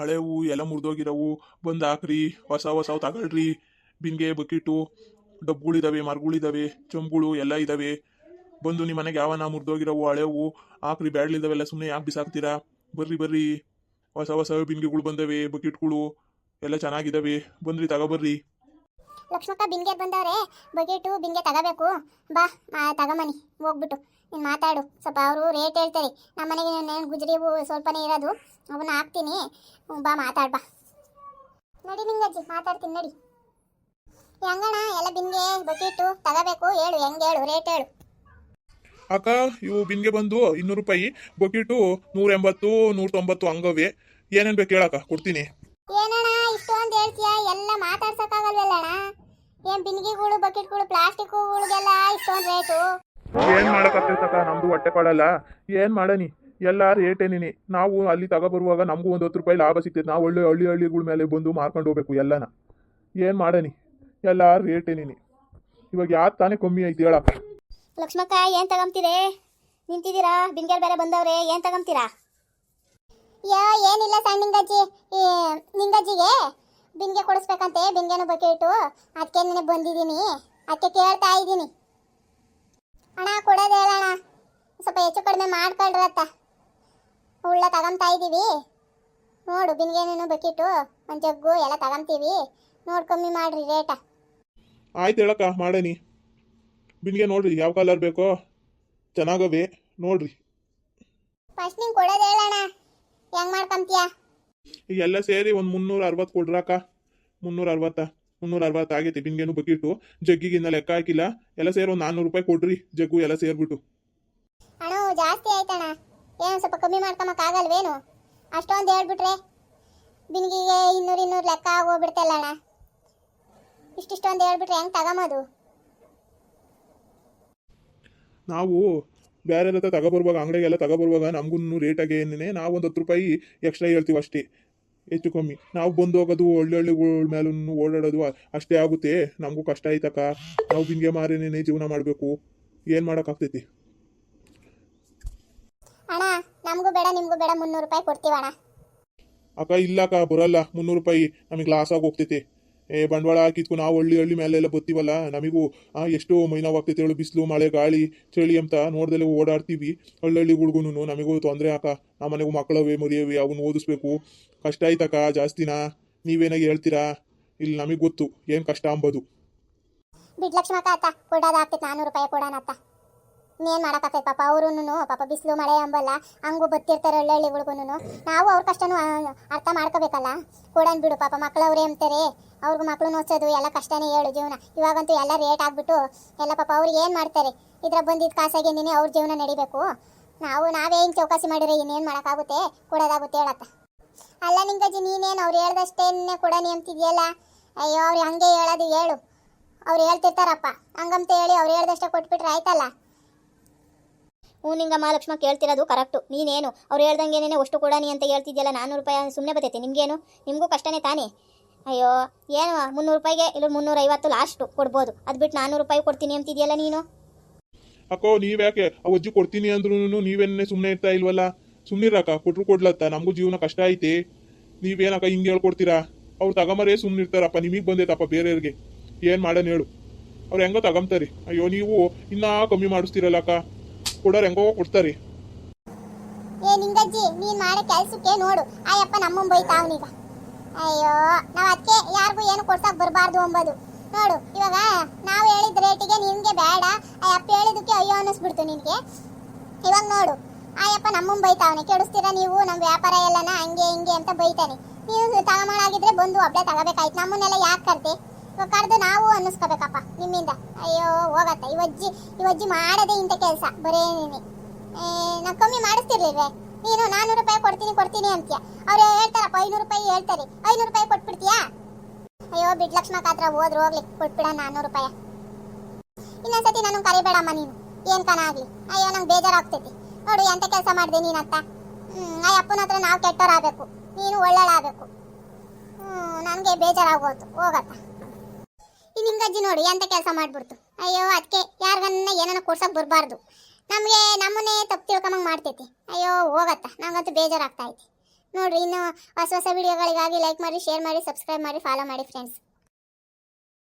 ಹಳೆವು ಎಲ್ಲ ಮುರಿದೋಗಿರವು. ಬಂದು ಹಾಕ್ರಿ, ಹೊಸ ಹೊಸವು ತಗೊಳ್ರಿ. ಬಿಂಗೆ, ಬಕೆಟು ಡಬ್ಗಳಿದ್ದಾವೆ ಮರಗಳಿದ್ದಾವೆ ಚೊಂಬುಗಳು ಎಲ್ಲ ಇದ್ದಾವೆ ಬಂದು ನಿಮ್ಮ ಮನೆಗೆ ಯಾವನ ಮುರಿದೋಗಿರವು, ಹಳೆವು, ಹಾಕ್ರಿ ಬ್ಯಾಡ್ಲಿದಾವೆಲ್ಲ ಸುಮ್ಮನೆ ಯಾಕೆ ಬಿಸಾಕ್ತೀರಾ? ಬರ್ರಿ ಬರ್ರಿ. ಹೊಸ ಹೊಸ ಬಿಂಗೆಗಳು ಬಂದವೆ, ಬಕೆಟ್ಗಳು ಎಲ್ಲ ಚೆನ್ನಾಗಿದ್ದಾವೆ ಬಂದ್ರಿ ತಗೊಬರ್ರಿ ಲಕ್ಷ್ಮಕ್ಕ ಬಿನ್ಗೆ ಬಂದವ್ರೆ ಬಗೆಟು ಬಿನ್ಗೆ ತಗೋಬೇಕು. ಬಾ ತಗೊಂಬನಿ ಹೋಗ್ಬಿಟ್ಟು. ನೀನು ಮಾತಾಡು ಸ್ವಲ್ಪ ಅವರು ರೇಟ್ ಹೇಳ್ತಾರೆ. ನಮ್ಮ ಮನೆಗೆ ನೇನು ಗುಜರಿ ಸ್ವಲ್ಪನೇ ಇರೋದು ಅವನ್ನ ಹಾಕ್ತೀನಿ. ಬಾ ಮಾತಾಡ್ ಬಾ. ನಡಿ ನಿಂಗಜ್ಜಿ ಮಾತಾಡ್ತೀನಿ ನಡಿ. ಹೆಂಗಣ ಎಲ್ಲ ಬಿನ್ಗೆ ಬಕೆಟು ತಗೋಬೇಕು ಹೇಳು ಹೆಂಗೆ ಹೇಳು ರೇಟ್ ಹೇಳು. ಅಕ್ಕ ಇವು ಬಿನ್ಗೆ ಬಂದು ಇನ್ನೂರು ರೂಪಾಯಿ ಬಕೆಟು ನೂರ ಎಂಬತ್ತು ನೂರ ತೊಂಬತ್ತು ಹಂಗವೆ. ಏನೇನು ಬೇಕು ಹೇಳಕ್ಕ ಕೊಡ್ತೀನಿ. ಏನಣ್ಣ ಇಷ್ಟೊಂದು ಹೇಳ್ತೀಯ? ಎಲ್ಲ ಮಾತಾಡ್ಸಕ್ಕಾಗಲ್ವಲ್ಲ ಅಣ್ಣ ಏನ್ ಬಿನ್ಗಿಗಳು ಬಕೆಟ್ಗಳು ಪ್ಲಾಸ್ಟಿಕ್ಗಳಿಗೆಲ್ಲ ಇಷ್ಟೊಂದು ರೇಟು ಏನ್ ಮಾಡಕ್ಕಾಗ್ತೈತಕ್ಕ ನಮ್ದು ಹೊಟ್ಟೆ ಕೊಡಲ್ಲ ಏನ್ ಮಾಡನಿ ಎಲ್ಲ ಏನಿನಿ ನಾವು ಅಲ್ಲಿ ತಗೊಬರುವಾಗ ನಮಗೂ ಒಂದು ಹತ್ತು ರೂಪಾಯಿ ಲಾಭ ಸಿಗ್ತೈತೆ. ನಾವು ಒಳ್ಳೆ ಹಳ್ಳಿ ಹಳ್ಳಿಗಳ ಮೇಲೆ ಬಂದು ಮಾರ್ಕೊಂಡು ಹೋಗ್ಬೇಕು ಎಲ್ಲನ. ಏನ್ ಮಾಡನಿ ಎಲ್ಲ ಏನಿನಿ ಇವಾಗ ಯಾವ್ದು ತಾನೇ ಕಮ್ಮಿ ಐತಿ ಹೇಳಪ್ಪ. ಲಕ್ಷ್ಮಕ್ಕ ಏನ್ ತಗೊಂತೀರಿ ನಿಂತಿದ್ದೀರಾ? ಬಿನ್ಗೆಲ್ ಬೇರೆ ಬಂದವ್ರೆ ಏನ್ ತಗೊಂತೀರಾ ಯಾ ಏನಿಲ್ಲ ಸಣ್ಣ ನಿಂಗಜ್ಜಿ. ನಿಂಗಜ್ಜಿಗೆ? ಬಿನ್ಗೆ ಕೊಡಿಸ್ಬೇಕಂತೆ ಬಿನ್ಗೆನು ಬಕೆಟು. ಅದಕ್ಕೆ ನಿನಗೆ ಬಂದಿದ್ದೀನಿ. ಅದಕ್ಕೆ ಕೇಳ್ತಾ ಇದ್ದೀನಿ. ಅಣ್ಣ ಕೊಡೋದೇ ಅಣ್ಣ. ಸ್ವಲ್ಪ ಹೆಚ್ಚು ಕಡಿಮೆ ಮಾಡ್ಕೊಳ್ರತ್ತ ಉಳ್ಳ ತಗೊಂತಾ ಇದ್ದೀವಿ ನೋಡು ಬಿನ್ಗೆನೇನು ಬಕೆಟು ಒಂದು ಜಗ್ಗು ಎಲ್ಲ ತಗೊಂತೀವಿ ನೋಡಿ ಕಮ್ಮಿ ಮಾಡ್ರಿ ರೇಟ. ಆಯ್ತು ಹೇಳಕ್ಕ ಮಾಡೇನಿ ಬಿನ್ಗೆ ನೋಡ್ರಿ ಯಾವ ಕಲರ್ ಬೇಕೋ? ಚೆನ್ನಾಗವೆ. ನೋಡ್ರಿ. ಫಸ್ಟ್ ನಿಂಗೆ ಕೊಡೋದೇ ಹೇಳಣ್ಣ ಹೆಂಗೆ ಮಾಡ್ಕೊಂತೀಯ? ಎಲ್ಲ ಸೇರಿ ಒಂದು ಮುನ್ನೂರ ಅರವತ್ತು ಕೊಡ್ರಾಕ ಮುನ್ನೂರ ಅರವತ್ತ ಮುನ್ನೂರ ಅರವತ್ತು ಆಗೈತಿ ಬಿನ್ಗೇನು ಬಕೀಟು ಜಗ್ಗಿಗೆ ಜಗ್ಗಿಗಿನ್ನ ಲೆಕ್ಕ ಹಾಕಿಲ್ಲ. ಎಲ್ಲ ಸೇರಿ ಒಂದು ನಾನ್ನೂರು ರೂಪಾಯಿ ಕೊಡ್ರಿ ಜಗ್ಗು ಎಲ್ಲ ಸೇರ್ಬಿಟ್ಟು. ಅಣ್ಣ ಜಾಸ್ತಿ ಆಯ್ತಣ್ಣ. ಏನು ಸ್ವಲ್ಪ ಕಮ್ಮಿ ಮಾಡ್ಕೊಂಬಕ್ ಆಗಲ್ವೇನು? ಅಷ್ಟೊಂದು ಹೇಳ್ಬಿಟ್ರೆ ಬಿನ್ಗಿಗೆ ಇನ್ನೂರು ಇನ್ನೂರು ಲೆಕ್ಕ ಆಗೋಗ್ಬಿಡ್ತಲ್ಲ ಅಣ್ಣ. ಇಷ್ಟಿಷ್ಟೊಂದು ಹೇಳ್ಬಿಟ್ರೆ ಹೆಂಗೆ ತಗೊಂಬೋದು ನಾವು ಬೇರೆ ಹತ್ರ ತಗೊಬರುವಾಗ ಅಂಗಡಿಗೆಲ್ಲ ತಗೊಬರುವಾಗ ನಮಗೂ ರೇಟಾಗೆ ಏನೇ ನಾವು ಒಂದು ಹತ್ತು ರೂಪಾಯಿ ಎಕ್ಸ್ಟ್ರಾ ಹೇಳ್ತೀವಿ ಅಷ್ಟೇ. ಹೆಚ್ಚು ಕಮ್ಮಿ ನಾವು ಬಂದು ಹೋಗೋದು ಒಳ್ಳೆ ಹಳ್ಳಿಗಳ ಮೇಲೂ ಓಡಾಡೋದು ಅಷ್ಟೇ ಆಗುತ್ತೆ. ನಮಗೂ ಕಷ್ಟ ಆಯ್ತಕ್ಕ. ನಾವು ಬಿಂಗೆ ಮಾರೇನೇ ಜೀವನ ಮಾಡಬೇಕು. ಏನು ಮಾಡೋಕ್ಕಾಗ್ತೈತಿ? ಅಣ್ಣ ನಮಗೂ ಬೇಡ ನಿಮಗೂ ಬೇಡ ಮುನ್ನೂರು ರೂಪಾಯಿ ಕೊಡ್ತೀವಣ್ಣ. ಅಕ್ಕ ಇಲ್ಲಕ್ಕ ಬರಲ್ಲ. ಮುನ್ನೂರು ರೂಪಾಯಿ ನಮಗೆ ಲಾಸ್ ಆಗಿ ಹೋಗ್ತೈತಿ. ಏ, ಬಂಡವಾಳ ಹಾಕಿದ್ಕು ನಾವು ಹಳ್ಳಿ ಹಳ್ಳಿ ಮೇಲೆಲ್ಲ ಬತ್ತೀವಲ್ಲ, ನಮಗೂ ಎಷ್ಟೋ ಮೈನಾವ್ ಆಗ್ತೈತೆ ಹೇಳು, ಬಿಸಿಲು, ಮಳೆ, ಗಾಳಿ, ಚಳಿ ಅಂತ ನೋಡ್ದಲ್ಲೇ ಓಡಾಡ್ತೀವಿ. ಹಳ್ಳಿಗಳಿಗೂ ನಮಗೂ ತೊಂದರೆ ಅಕ್ಕ ನಮ್ಮ ಮನೆಗೂ ಮಕ್ಕಳವೇ, ಮರಿಯವೆ ಅವನ್ನ ಓದಿಸ್ಬೇಕು. ಕಷ್ಟ ಆಯ್ತಕ್ಕ, ಜಾಸ್ತಿನಾ? ನೀವೇನಾಗಿ ಹೇಳ್ತೀರಾ? ಇಲ್ಲಿ ನಮಗೆ ಗೊತ್ತು, ಏನು ಕಷ್ಟ ಅಂಬೋದು. ಬಿಡ್ ಲಕ್ಷ್ಮಕ್ಕ ಅತ್ತ ಕೊಡೋದು ಆಗ್ತೈತೆ ನಾನ್ನೂರು ರೂಪಾಯಿ ಕೊಡೋಣ ಅತ್ತ. ಇನ್ನೇನು ಮಾಡಕ್ಕೆ ಪಾಪ? ಅವ್ರೂ ಪಾಪ ಬಿಸಿಲು ಮಳೆ ಅಂಬಲ್ಲ, ಹಂಗೂ ಬತ್ತಿರ್ತಾರೆ ಒಳ್ಳೆ ಹಳ್ಳಿಗಳಿಗೂ ನಾವು ಅವ್ರ ಕಷ್ಟನೂ ಅರ್ಥ ಮಾಡ್ಕೋಬೇಕಲ್ಲ? ಕೊಡೋಣ ಬಿಡು ಪಾಪ ಮಕ್ಕಳವ್ರೆ ಅಂತಾರೆ ಅವ್ರಿಗೂ ಮಕ್ಕಳು ನೋಡ್ಸೋದು ಎಲ್ಲ ಕಷ್ಟನೇ ಹೇಳು ಜೀವನ. ಇವಾಗಂತೂ ಎಲ್ಲ ರೇಟ್ ಆಗ್ಬಿಟ್ಟು, ಎಲ್ಲ ಪಾಪ ಅವ್ರು ಏನು ಮಾಡ್ತಾರೆ? ಇದ್ರ ಬಂದಿದ್ದ ಕಾಸಾಗಿಂದಿನಿ ಅವ್ರ ಜೀವನ ನಡಿಬೇಕು. ನಾವು, ನಾವೇ ಹಿಂಗೆ ಚೌಕಾಸಿ ಮಾಡಿದ್ರೆ ಇನ್ನೇನು ಮಾಡೋಕ್ಕಾಗುತ್ತೆ? ಕೊಡೋದಾಗುತ್ತೆ ಹೇಳತ್ತ. ಅಲ್ಲ ನಿಂಗಜ್ಜಿ, ನೀನೇನು ಅವ್ರು ಹೇಳ್ದಷ್ಟೇನೆ ನೀ ಅಂತಿದ್ಯಲ್ಲ ಅಯ್ಯೋ, ಅವ್ರು ಹಂಗೆ ಹೇಳೋದು ಹೇಳು. ಅವ್ರು ಹೇಳ್ತಿರ್ತಾರಪ್ಪ. ಹಂಗಂತ ಹೇಳಿ ಅವ್ರು ಹೇಳ್ದಷ್ಟೇ ಕೊಟ್ಬಿಟ್ರೆ ಆಯ್ತಲ್ಲ? ಹ್ಞೂ ನಿಂಗ ಮಹಾಲಕ್ಷ್ಮ ಕೇಳ್ತಿರೋದು ಕರೆಕ್ಟು ನೀನೇನು? ಅವ್ರು ಹೇಳ್ದಂಗೆನೇ ಅಷ್ಟು ಕೊಡಾನಿ ಅಂತ ಹೇಳ್ತಿದ್ಯಲ್ಲ ನಾನ್ನೂರು ರೂಪಾಯಿ ಸುಮ್ಮನೆ ಬರ್ತೈತೆ. ನಿಮಗೇನು? ನಿಮಗೂ ಕಷ್ಟನೇ ತಾನೇ? ಅಯ್ಯೋ, ಏನು? ಮುನ್ನೂರು ರೂಪಾಯಿಗೆ ಇಲ್ಲ ಮುನ್ನೂರೈವತ್ತು ಲಾಸ್ಟು ಕೊಡ್ಬೋದು. ಅದು ಬಿಟ್ಟು ನಾನ್ನೂರು ರೂಪಾಯಿ ಕೊಡ್ತೀನಿ ಅಂತಿದೆಯಲ್ಲ ನೀನು? ಅಕ್ಕೋ, ನೀವ್ಯಾಕೆ? ಆ ಅಜ್ಜಿ ಕೊಡ್ತೀನಿ ಅಂದ್ರೂ ನೀವೇನೇ ಸುಮ್ಮನೆ ಇರ್ತಾ ಇಲ್ವಲ್ಲ? ಸುಮ್ಮನಿರಕ್ಕ ಕೊಟ್ರು ಕೊಡ್ಲತ್ತ. ನಮಗೂ ಜೀವನ ಕಷ್ಟ ಐತಿ. ನೀವೇನಕ್ಕ ಹಿಂಗೆ ಹೇಳ್ಕೊಡ್ತೀರಾ? ಅವ್ರು ತಗೊಂಬರೇ ಸುಮ್ಮನೆ ಇರ್ತಾರಪ್ಪ ನಿಮಗೆ ಬಂದೈತಪ್ಪ ಬೇರೆಯವ್ರಿಗೆ. ಏನು ಮಾಡೋಣ ಹೇಳು. ಅವ್ರು ಹೆಂಗೋ ತಗೊಂತಾರೆ ಅಯ್ಯೋ, ನೀವು ಇನ್ನೂ ಕಮ್ಮಿ ಮಾಡಿಸ್ತೀರಲ್ಲ ಅಕ್ಕ ಕೊಡೋರು ಹೆಂಗೋ ಕೊಡ್ತಾರಿ. ಏ ನಿಂಗಜ್ಜಿ ನೀನ್ ಮಾಡೋ ಕೆಲ್ಸಕ್ಕೆ ನೋಡು. ಆಯಪ್ಪ ನಮ್ಮನ್ ಅವನೀಗ. ಅಯ್ಯೋ, ನಾವ್ ಅದಕ್ಕೆ ಯಾರಿಗೂ ಏನು ಕೊಡ್ಸಕ್ ಬರಬಾರ್ದು ಅಂಬೋದು. ನೋಡು, ಇವಾಗ ನಾವು ಹೇಳಿದ ರೇಟಿಗೆ ನಿನ್ಗೆ ಬೇಡ. ಅಯ್ಯಪ್ಪ ಹೇಳಿದಕ್ಕೆ ಅಯ್ಯೋ ಅನ್ನಿಸ್ಬಿಡ್ತು ನಿನ್ಗೆ. ಇವಾಗ ನೋಡು ಅಯ್ಯಪ್ಪ ನಮ್ಮ ಬೈತಾವನೆ ಕೆಡಿಸ್ತೀರಾ ನೀವು? ನಮ್ಮ ವ್ಯಾಪಾರ ಎಲ್ಲನ ಹಂಗೆ ಹಿಂಗೆ ಅಂತ ಬೈತಾನೆ. ನೀವು ತಗೊಂಡಾಗಿದ್ರೆ ಬಂದು ಒಬ್ಳೆ ತಗೋಬೇಕಾಯ್ತು. ನಮ್ಮನ್ನೆಲ್ಲ ಯಾಕೆ ಕರ್ತೆ ಕರೆದು ನಾವು ಅನ್ನಿಸ್ಕೋಬೇಕಪ್ಪ ನಿಮ್ಮಿಂದ. ಅಯ್ಯೋ, ಹೋಗತ್ತ. ಇವಜ್ಜಿ ಇವಜ್ಜಿ ಮಾಡದೆ ಇಂಥ ಕೆಲಸ. ಬರೇ ನೀನು. ನಾ ಕಮ್ಮಿ ಮಾಡಿಸ್ತಿರ್ಲಿಲ್ವೇ? ನೀನು ನಾನ್ನೂರು ರೂಪಾಯಿ ಕೊಡ್ತೀನಿ ಕೊಡ್ತೀನಿ ಅಂತೀಯ. ಅವ್ರು ಹೇಳ್ತಾರಪ್ಪ, ಐನೂರು ರೂಪಾಯಿ ಹೇಳ್ತಾರೆ. ಐನೂರು ರೂಪಾಯಿ ಕೊಟ್ಬಿಡ್ತೀಯಾ? ಅಯ್ಯೋ, ಬಿಡ್ ಲಕ್ಷ್ಮ ಹತ್ರ ಹೋದ್ರು, ಹೋಗ್ಲಿ. ಕೊಟ್ಬಿಡ ನಾನ್ನೂರು ರೂಪಾಯಿ. ಇನ್ನೊಂದ್ಸತಿ ನಾನು ಕರಿಬೇಡಮ್ಮ ನೀನು. ಏನ್ ಕನ ಆಗ್ಲಿ. ಅಯ್ಯೋ, ನಂಗೆ ಬೇಜಾರಾಗ್ತೈತಿ. ನೋಡು, ಎಂತ ಕೆಲಸ ಮಾಡಿದೆ ಹ್ಮ್ ಆ ಅಪ್ಪನ ಹತ್ರ ನಾವು ಕೆಟ್ಟವರಾಗಬೇಕು ನೀನು ಒಳ್ಳೆಳಾಗಬೇಕು. ಹ್ಮ್, ನನಗೆ ಬೇಜಾರಾಗೋದು. ಹೋಗತ್ತ ಈ ಅಜ್ಜಿ ನೋಡಿ, ಎಂತ ಕೆಲಸ ಮಾಡ್ಬಿಡ್ತು. ಅಯ್ಯೋ ಅದಕ್ಕೆ ಯಾರಿಗನ್ನ ಏನನ್ನ ಕೊಡ್ಸಕ್ ಬರಬಾರ್ದು. ನಮಗೆ ನಮ್ಮನ್ನೇ ತಪ್ಪು ತಿಳ್ಕೊಂಬಂಗೆ ಮಾಡ್ತೈತಿ. ಅಯ್ಯೋ, ಹೋಗತ್ತ. ನಂಗಂತೂ ಬೇಜಾರಾಗ್ತಾ ಐತಿ. ನೋಡ್ರಿ, ಇನ್ನು ಹೊಸ ಹೊಸ ವಿಡಿಯೋಗಳಿಗಾಗಿ ಲೈಕ್ ಮಾಡಿ ಶೇರ್ ಮಾಡಿ ಸಬ್ಸ್ಕ್ರೈಬ್ ಮಾಡಿ ಫಾಲೋ ಮಾಡಿ ಫ್ರೆಂಡ್ಸ್